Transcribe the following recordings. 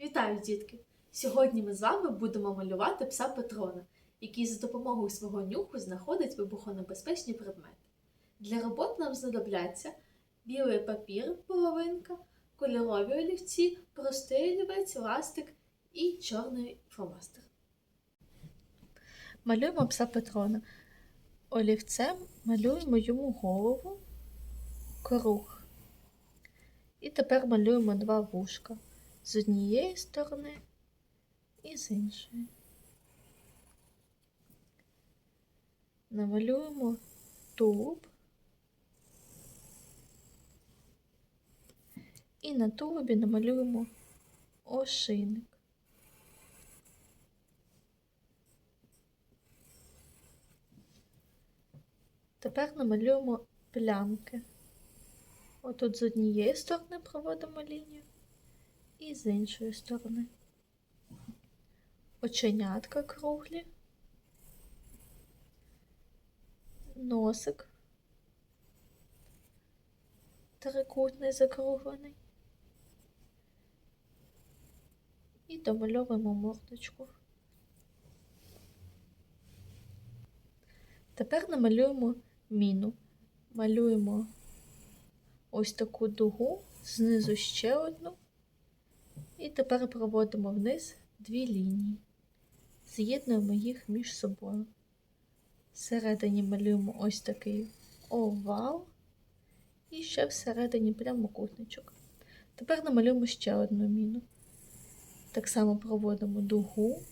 Вітаю, дітки! Сьогодні ми з вами будемо малювати пса Патрона, який за допомогою свого нюху знаходить вибухонебезпечні предмети. Для робот нам знадобляться білий папір, половинка, кольорові олівці, простий олівець, ластик і чорний фломастер. Малюємо пса Патрона. Олівцем малюємо йому голову, круг. І тепер малюємо два вушка з однієї сторони і з іншої. Намалюємо тулуб і на тулубі намалюємо ошийник. Тепер намалюємо плямки. Отут з однієї сторони проводимо лінію і з іншої сторони. Оченятка круглі, носик, трикутний закруглений. І домальовуємо мордочку. Тепер намалюємо міну. Малюємо ось таку дугу, знизу ще одну. І тепер проводимо вниз дві лінії. З'єднуємо їх між собою. Всередині малюємо ось такий овал. І ще всередині прямокутничок. Тепер намалюємо ще одну міну. Так само проводимо дугу.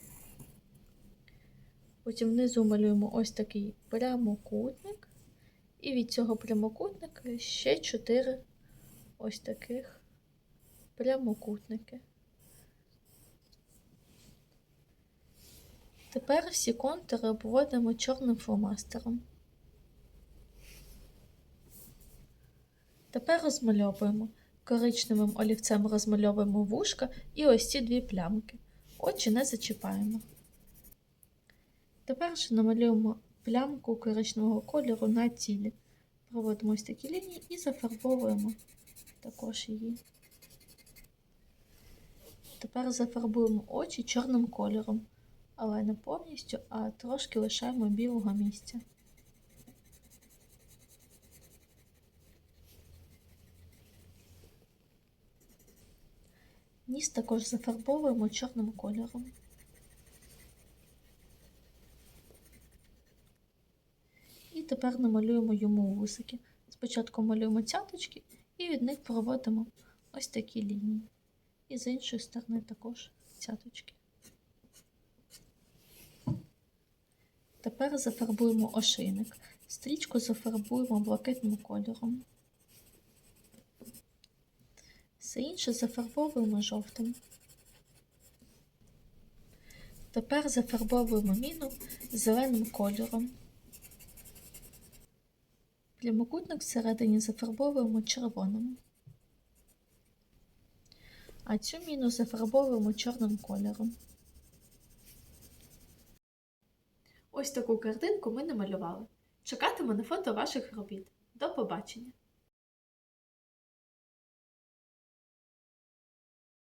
Потім внизу малюємо ось такий прямокутник. І від цього прямокутника ще чотири ось таких прямокутники. Тепер всі контури обводимо чорним фломастером. Тепер розмальовуємо. Коричневим олівцем розмальовуємо вушка і ось ці дві плямки. Очі не зачіпаємо. Тепер же намалюємо плямку коричневого кольору на тілі. Проводимо ось такі лінії і зафарбовуємо також її. Тепер зафарбуємо очі чорним кольором, але не повністю, а трошки лишаємо білого місця. Ніс також зафарбовуємо чорним кольором. І тепер намалюємо йому вусики. Спочатку малюємо цяточки і від них проводимо ось такі лінії. І з іншої сторони також цяточки. Тепер зафарбуємо ошийник. Стрічку зафарбуємо блакитним кольором. Все інше зафарбовуємо жовтим. Тепер зафарбовуємо міну зеленим кольором. Прямокутник всередині зафарбовуємо червоним. А цю міну зафарбовуємо чорним кольором. Ось таку картинку ми намалювали. Чекатиму на фото ваших робіт. До побачення!